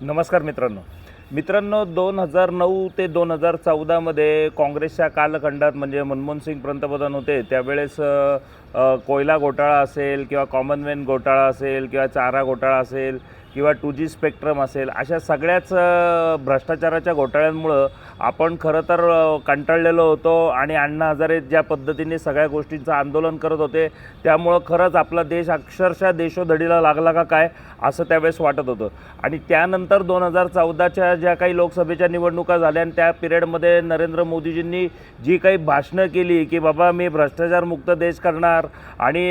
नमस्कार मित्रांनो. मित्रांनो दोन हजार नऊ ते दोन हजार चौदामध्ये काँग्रेसच्या कालखंडात म्हणजे मनमोहन सिंग पंतप्रधान होते. त्यावेळेस कोयला घोटाळा असेल किंवा कॉमनवेल्थ घोटाळा असेल किंवा चारा घोटाळा असेल किंवा टू जी स्पेक्ट्रम असेल अशा सगळ्याच भ्रष्टाचाराच्या घोटाळ्यांमुळं आपण खरं तर कंटाळलेलो होतो आणि अण्णा हजारे ज्या पद्धतीने सगळ्या गोष्टींचं आंदोलन करत होते त्यामुळं खरंच आपला देश अक्षरशः देशोधडीला लागला का काय असं त्यावेळेस वाटत होतं. आणि त्यानंतर दोन हजार चौदाच्या ज्या काही लोकसभेच्या निवडणुका झाल्या आणि त्या पिरियडमध्ये नरेंद्र मोदीजींनी जी काही भाषणं केली की बाबा मी भ्रष्टाचारमुक्त देश करणार आणि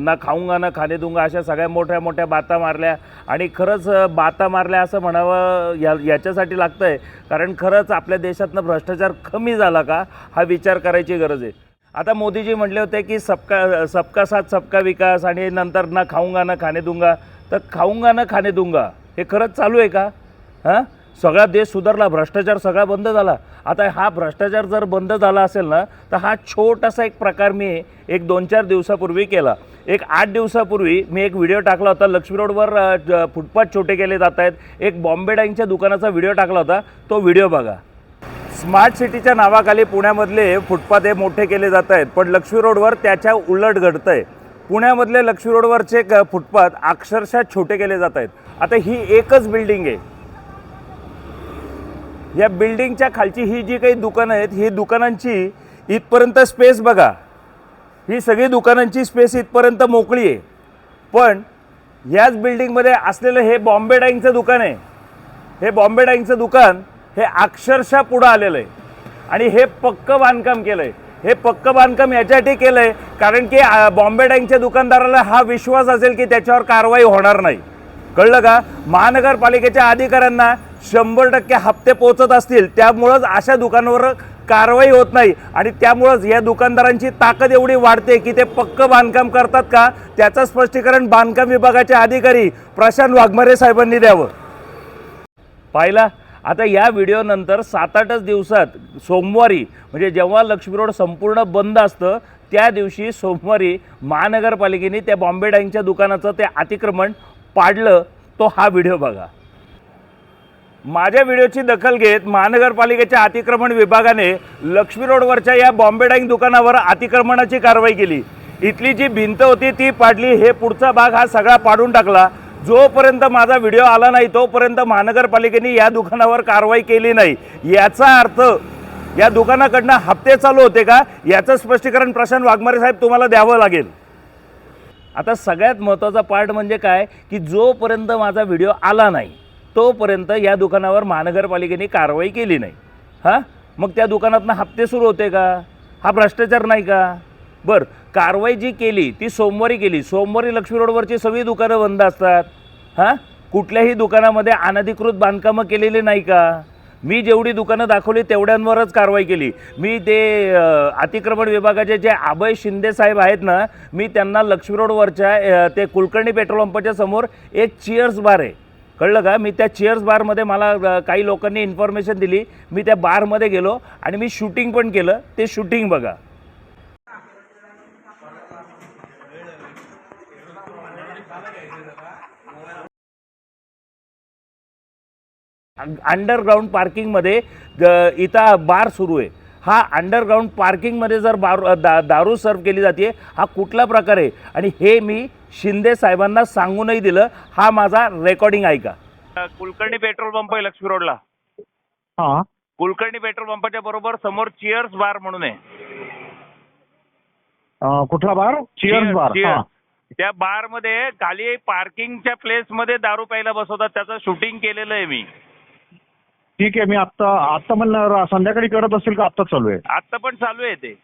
ना खाऊंगा ना खाणे अशा सगळ्या मोठ्या मोठ्या बाता मारल्या आणि खरंच बाता मारल्या असं म्हणावं या याच्यासाठी लागतं आहे कारण खरंच आपल्या देशातनं भ्रष्टाचार कमी झाला का हा विचार करायची गरज आहे. आता मोदीजी म्हटले होते की सबका सबका साथ सबका विकास आणि नंतर ना खाऊंगा ना खाणे दूंगा. तर खाऊंगा ना खाणे दूंगा हे खरंच चालू आहे का? हां? सगळा देश सुधारला भ्रष्टाचार सगळा बंद झाला. आता हा भ्रष्टाचार जर बंद झाला असेल ना तर हा छोटासा एक प्रकार मी एक दोन चार दिवसापूर्वी केला. एक आठ दिवसापूर्वी मी एक व्हिडिओ टाकला होता. लक्ष्मी रोडवर ज- फुटपाथ छोटे केले जात आहेत. एक बॉम्बे डाईंगच्या दुकानाचा व्हिडिओ टाकला होता. तो व्हिडिओ बघा. स्मार्ट सिटीच्या नावाखाली पुण्यामधले फुटपाथ हे मोठे केले जात आहेत. पण लक्ष्मी रोडवर त्याच्या उलट घडतं आहे पुण्यामधले लक्ष्मी रोडवरचे फुटपाथ अक्षरशः छोटे केले जात आहेत. आता ही एकच बिल्डिंग आहे. या बिल्डिंगच्या खालची ही जी काही दुकानं आहेत ही दुकानांची इथपर्यंत स्पेस बघा. ही सगळी दुकानांची स्पेस इथपर्यंत मोकळी आहे. पण याच बिल्डिंगमध्ये असलेलं हे बॉम्बे डाईंगचं दुकान आहे. हे बॉम्बे डाईंगचं दुकान हे अक्षरशः पुढं आलेलं आहे. आणि हे पक्क बांधकाम केलं आहे हे पक्क बांधकाम याच्यासाठी केलं आहे कारण की बॉम्बे डाईंगच्या दुकानदाराला हा विश्वास असेल की त्याच्यावर कारवाई होणार नाही. कळलं का? महानगरपालिकेच्या अधिकाऱ्यांना शंभर टक्के हप्ते पोचत असतील त्यामुळंच अशा दुकानावर कारवाई होत नाही. आणि त्यामुळंच या दुकानदारांची ताकद एवढी वाढते की ते पक्क बांधकाम करतात का? त्याचं स्पष्टीकरण बांधकाम विभागाचे अधिकारी प्रशांत वाघमारे साहेबांनी द्यावं. पाहिला? आता या व्हिडिओनंतर सात आठच दिवसात सोमवारी म्हणजे जेव्हा लक्ष्मी रोड संपूर्ण बंद असतं त्या दिवशी सोमवारी महानगरपालिकेने त्या बॉम्बे डाईंगच्या दुकानाचं ते अतिक्रमण पाडलं. तो हा व्हिडिओ बघा. माझ्या व्हिडिओची दखल घेत महानगरपालिकेच्या अतिक्रमण विभागाने लक्ष्मी रोडवरच्या या बॉम्बे डाईंग दुकानावर अतिक्रमणाची कारवाई केली. इथली जी भिंत होती ती पाडली. हे पुढचा भाग हा सगळा पाडून टाकला. जोपर्यंत माझा व्हिडिओ आला नाही तोपर्यंत महानगरपालिकेने या दुकानावर कारवाई केली नाही. याचा अर्थ या दुकानाकडनं हप्ते चालू होते का? याचं स्पष्टीकरण प्रशांत वाघमारे साहेब तुम्हाला द्यावं लागेल. आता सगळ्यात महत्त्वाचा पार्ट म्हणजे काय? की जोपर्यंत माझा व्हिडिओ आला नाही तोपर्यंत या दुकानावर महानगरपालिकेने कारवाई केली नाही. हां? मग त्या दुकानातनं हप्ते सुरू होते का? हा भ्रष्टाचार नाही का? बरं कारवाई जी केली ती सोमवारी केली. सोमवारी लक्ष्मी रोडवरची सगळी दुकानं बंद असतात. हां? कुठल्याही दुकानामध्ये अनधिकृत बांधकामं केलेली नाही का? मी जेवढी दुकानं दाखवली तेवढ्यांवरच कारवाई केली. मी ते अतिक्रमण विभागाचे जे अभय शिंदे साहेब आहेत ना मी त्यांना लक्ष्मी रोडवरच्या ते कुलकर्णी पेट्रोल पंपाच्या समोर एक चिअर्स बार आहे. कळलं का? मी त्या चेअर्स बारमध्ये मला काही लोकांनी इन्फॉर्मेशन दिली. मी त्या बारमध्ये गेलो आणि मी शूटिंग पण केलं. ते शूटिंग बघा. अंडरग्राऊंड पार्किंगमध्ये इथं बार सुरू आहे. हा अंडरग्राऊंड पार्किंगमध्ये जर बार दा दारू सर्व केली जाते हा कुठला प्रकार आहे? आणि हे मी शिंदे साहेबांना सांगूनही दिलं. हा माझा रेकॉर्डिंग ऐका. कुलकर्णी पेट्रोल पंप आहे लक्ष्मी रोडला. हा. कुलकर्णी पेट्रोल पंपाच्या बरोबर समोर चिअर्स बार म्हणून आहे. अं, कुठला बार चिअर्स बार Cheers. हा. त्या बारमध्ये खाली पार्किंगच्या प्लेस मध्ये दारू प्यायला बसवतात. त्याचं शूटिंग केलेलं आहे मी. ठीक आहे मी आत्ता आत्ता म्हणलं संध्याकाळी करत असेल का? आत्ता चालू आहे. आता पण चालू आहे ते.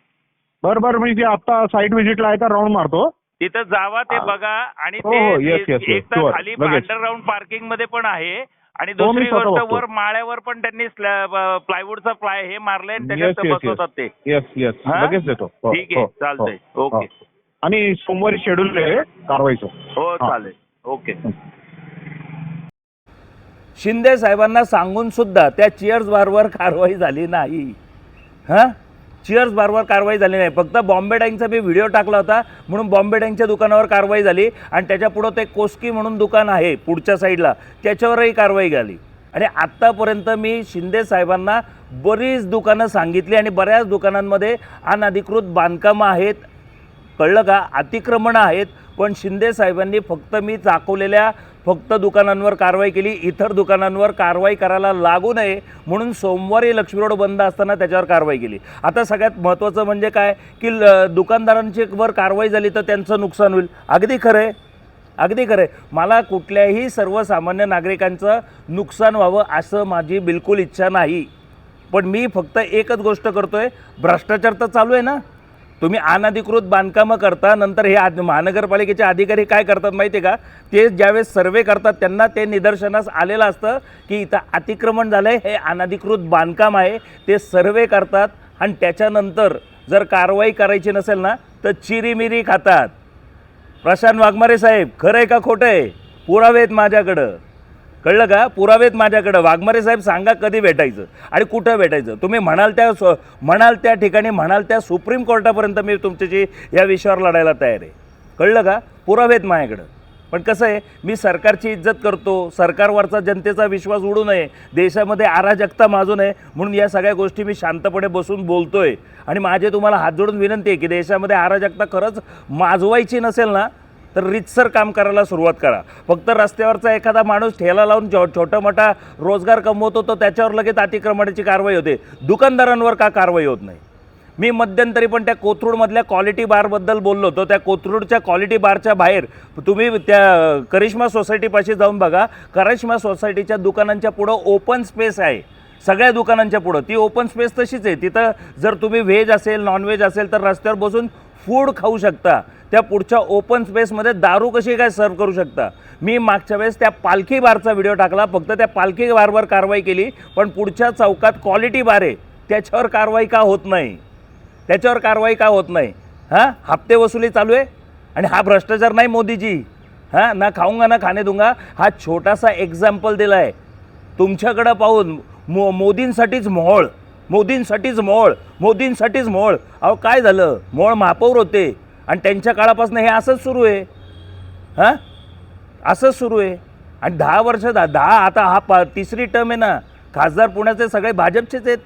बरं बरं मी ते आत्ता साईट व्हिजिटला आहे का राऊंड मारतो. तिथं जावा ते हा. बघा आणि हो, हो, yes, yes, yes, एक तर sure, खाली लगेच. अंडरग्राऊंड पार्किंगमध्ये पण आहे आणि हो, मी दुसरी स्वतः गोष्ट बघतो. वर माळ्यावर पण त्यांनी प्लायवूडचा प्लाय हे मारलंय आणि Yes, त्याच्यात yes, बसवतात ते. येस येस हा? लगेच देतो हो, ठीक आहे हो, चालतंय. हो, ओके. हो. आणि सोमवारी शेड्यूल आहे कारवाईचं. हो हा. चालेल. ओके. शिंदे साहेबांना सांगून सुद्धा त्या चिअर्स बारवर कारवाई झाली नाही. हां? चिअर्स बारवर कारवाई झाली नाही. फक्त बॉम्बे डँकचा मी व्हिडिओ टाकला होता म्हणून बॉम्बे डँकच्या दुकानावर कारवाई झाली आणि त्याच्यापुढं ते कोस्की म्हणून दुकान आहे पुढच्या साईडला त्याच्यावरही कारवाई झाली. आणि आत्तापर्यंत मी शिंदे साहेबांना बरीच दुकानं सांगितली आणि बऱ्याच दुकानांमध्ये अनधिकृत बांधकामं आहेत. कळलं का? अतिक्रमणं आहेत. पण शिंदे साहेबांनी फक्त मी दाखवलेल्या फक्त दुकानांवर कारवाई केली इतर दुकानांवर कारवाई करायला लागू नये म्हणून सोमवारी लक्ष्मी रोड बंद असताना त्याच्यावर कारवाई केली. आता सगळ्यात महत्त्वाचं म्हणजे काय? की ल- दुकानदारांची वर कारवाई झाली तर त्यांचं नुकसान होईल. अगदी खरं आहे. अगदी खरं आहे. मला कुठल्याही सर्वसामान्य नागरिकांचं नुकसान व्हावं असं माझी बिलकुल इच्छा नाही. पण मी फक्त एकच गोष्ट करतोय. भ्रष्टाचार तर चालू आहे ना? तुम्ही अनधिकृत बांधकामं करता नंतर हे आद- महानगरपालिकेचे अधिकारी काय करतात माहिती आहे का? ते ज्यावेळेस सर्वे करतात त्यांना ते निदर्शनास आलेलं असतं की इथं अतिक्रमण झालं आहे हे अनधिकृत बांधकाम आहे ते सर्वे करतात आणि त्याच्यानंतर जर कारवाई करायची नसेल ना तर चिरीमिरी खातात. प्रशांत वाघमारे साहेब खरं आहे का खोटं आहे पुरावे आहेत माझ्याकडं. कळलं का? पुरावेत माझ्याकडं. वाघमारे साहेब सांगा कधी भेटायचं आणि कुठं भेटायचं. तुम्ही म्हणाल त्या स्व- म्हणाल त्या ठिकाणी म्हणाल त्या सुप्रीम कोर्टापर्यंत मी तुमच्याशी या विषयावर लढायला तयार आहे. कळलं का? पुरावेत माझ्याकडं. पण कसं आहे मी सरकारची इज्जत करतो. सरकारवरचा जनतेचा विश्वास उडू नये. देशामध्ये अराजकता माजू नये. म्हणून या सगळ्या गोष्टी मी शांतपणे बसून बोलतो आहे आणि माझे तुम्हाला हात जोडून विनंती आहे की देशामध्ये अराजकता खरंच माजवायची नसेल ना तर रितसर काम करायला सुरुवात करा. फक्त रस्त्यावरचा एखादा माणूस ठेला लावून छो छोटा मोठा रोजगार कमवतो तर त्याच्यावर लगेच अतिक्रमणाची कारवाई होते. दुकानदारांवर का कारवाई होत नाही? मी मध्यंतरी पण त्या कोथरूडमधल्या क्वालिटी बारबद्दल बोललो होतो. त्या कोथरूडच्या क्वालिटी बारच्या बाहेर तुम्ही त्या करिश्मा सोसायटीपाशी जाऊन बघा. करिश्मा सोसायटीच्या दुकानांच्या पुढं ओपन स्पेस आहे. सगळ्या दुकानांच्या पुढं. ती ओपन स्पेस तशीच आहे. तिथं जर तुम्ही व्हेज असेल नॉनव्हेज असेल तर रस्त्यावर बसून फूड खाऊ शकता. त्या पुढच्या ओपन स्पेसमध्ये दारू कशी काय सर्व करू शकता? मी मागच्या वेळेस त्या पालखी बारचा व्हिडिओ टाकला फक्त त्या पालखी बारवर कारवाई केली पण पुढच्या चौकात क्वालिटी बार आहे. त्याच्यावर कारवाई का होत नाही? त्याच्यावर कारवाई का होत नाही? हां? हप्ते वसुली चालू आहे? आणि हा भ्रष्टाचार नाही मोदीजी. हां? ना खाऊंगा ना खाणे दूंगा. हा छोटासा एक्झाम्पल दिला आहे तुमच्याकडं पाहून मो मोदींसाठीच मोहळ. मोदींसाठीच मोहळ. मोदींसाठीच मोहळ. अहो काय झालं? मोळ महापौर होते. आणि त्यांच्या काळापासून हे असंच सुरू आहे. हां? असंच सुरू आहे. आणि दहा वर्ष दहा दहा आता हा पा तिसरी टर्म आहे ना खासदार पुण्याचे सगळे भाजपचेच आहेत.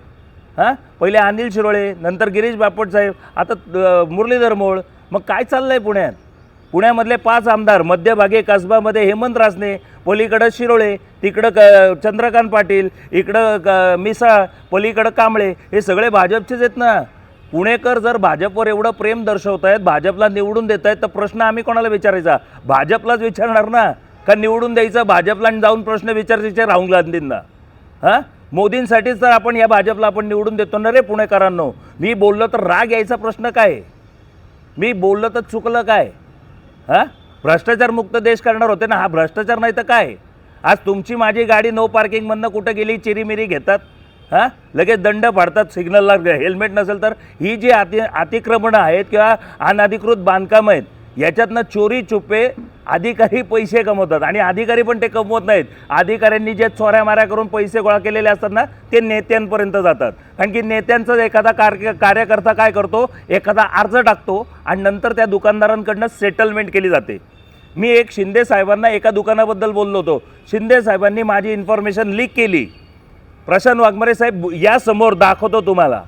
हां? पहिले अनिल शिरोळे नंतर गिरीश बापट साहेब आता मुरलीधर मोळ. मग काय चाललं आहे पुण्यात? पुण्यामधले पाच आमदार मध्यभागी कसबामध्ये हेमंत रासने पलीकडं शिरोळे तिकडं क चंद्रकांत पाटील इकडं क मिसाळ पलीकडं कांबळे हे सगळे भाजपचेच आहेत ना. पुणेकर जर भाजपवर एवढं प्रेम दर्शवत आहेत भाजपला निवडून देत आहेत तर प्रश्न आम्ही कोणाला विचारायचा? भाजपलाच विचारणार ना? का निवडून द्यायचं भाजपला आणि जाऊन प्रश्न विचारायचे राहुल गांधींना? हां? मोदींसाठीच तर आपण या भाजपला आपण निवडून देतो ना रे पुणेकरांनो? मी बोललो तर राग यायचा प्रश्न काय? मी बोललो तर चुकलं काय? हां? भ्रष्टाचार मुक्त देश करणार होते ना? हा भ्रष्टाचार नाही तर काय? आज तुमची माझी गाडी नो पार्किंगमधनं कुठं गेली? चिरीमिरी घेतात? हां? लगेच दंड पाडतात सिग्नलला हेल्मेट नसेल तर. ही जी अति अतिक्रमणं आहेत किंवा अनधिकृत बांधकामं आहेत याच्यातनं चोरी चुपे अधिकारी पैसे कमवतात. आणि अधिकारी पण ते कमवत नाहीत. अधिकाऱ्यांनी जे चोऱ्या माऱ्या करून पैसे गोळा केलेले असतात ना ते नेत्यांपर्यंत जातात. कारण की नेत्यांचा एखादा कार्य कार्यकर्ता काय करतो? एखादा अर्ज टाकतो आणि नंतर त्या दुकानदारांकडनं सेटलमेंट केली जाते. मी एक शिंदे साहेबांना एका दुकानाबद्दल बोललो होतो. शिंदे साहेबांनी माझी इन्फॉर्मेशन लीक केली. प्रशांत वाघमारे साहेब या समोर दाखवतो तुम्हाला.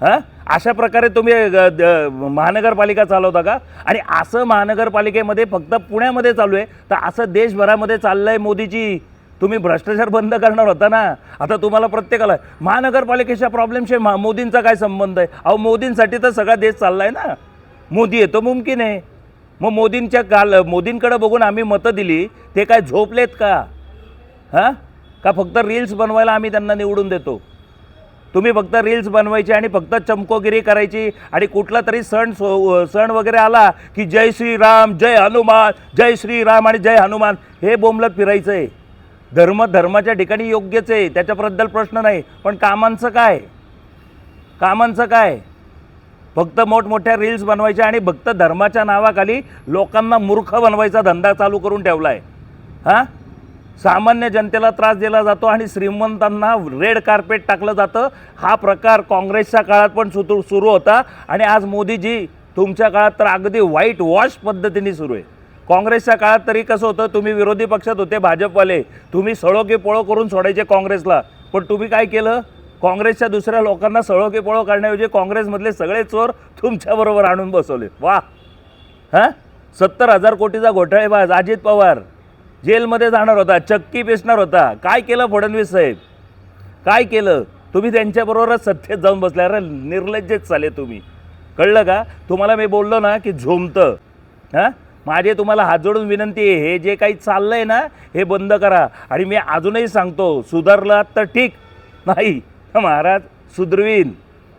हां? अशा प्रकारे तुम्ही द- महानगरपालिका चालवता का? आणि असं महानगरपालिकेमध्ये फक्त पुण्यामध्ये चालू आहे तर असं देशभरामध्ये चाललं आहे मोदीजी. तुम्ही भ्रष्टाचार बंद करणार होता ना? आता तुम्हाला प्रत्येकाला महानगरपालिकेच्या प्रॉब्लेमशी मा मोदींचा काय संबंध आहे? अहो मोदींसाठी तर सगळा देश चालला आहे ना. मोदी येतो मुमकिन आहे. मग मोदींच्या काल मोदींकडे बघून आम्ही मतं दिली ते काय झोपलेत का? हां? का फक्त रील्स बनवायला आम्ही त्यांना निवडून देतो? तुम्ही फक्त रील्स बनवायची आणि फक्त चमकोगिरी करायची आणि कुठला तरी सण सो सण वगैरे आला की जय श्रीराम जय हनुमान जय श्रीराम आणि जय हनुमान हे बोंबलत फिरायचं आहे धर्म धर्माच्या ठिकाणी योग्यच आहे त्याच्याबद्दल प्रश्न नाही. पण कामांचं काय? कामांचं काय? फक्त मोठमोठ्या रील्स बनवायच्या आणि फक्त धर्माच्या नावाखाली लोकांना मूर्ख बनवायचा धंदा चालू करून ठेवला आहे हां? सामान्य जनतेला त्रास दिला जातो आणि श्रीमंतांना रेड कार्पेट टाकलं जातं. हा प्रकार काँग्रेसच्या काळात पण सुरू सुरू होता आणि आज मोदीजी तुमच्या काळात तर अगदी व्हाईट वॉश पद्धतीने सुरू आहे. काँग्रेसच्या काळात तरी कसं होतं तुम्ही विरोधी पक्षात होते भाजपवाले. तुम्ही सळो की पळो करून सोडायचे काँग्रेसला. पण तुम्ही काय केलं? काँग्रेसच्या दुसऱ्या लोकांना सळो की पळो करण्याऐवजी काँग्रेसमधले सगळे चोर तुमच्याबरोबर आणून बसवले. वा हां? सत्तर हजार कोटीचा घोटाळेबाज अजित पवार. जेलमध्ये जाणार होता चक्की पेसणार होता. काय केलं फडणवीस साहेब? काय केलं? तुम्ही त्यांच्याबरोबरच सत्तेत जाऊन बसल्या. अरे निर्लज्जच चाले तुम्ही. कळलं का? तुम्हाला मी बोललो ना की झोमतं. हां? माझे तुम्हाला हात जोडून विनंती आहे हे जे काही चाललं आहे ना हे बंद करा. आणि मी अजूनही सांगतो सुधारलात तर ठीक. नाही महाराज सुधरवीन.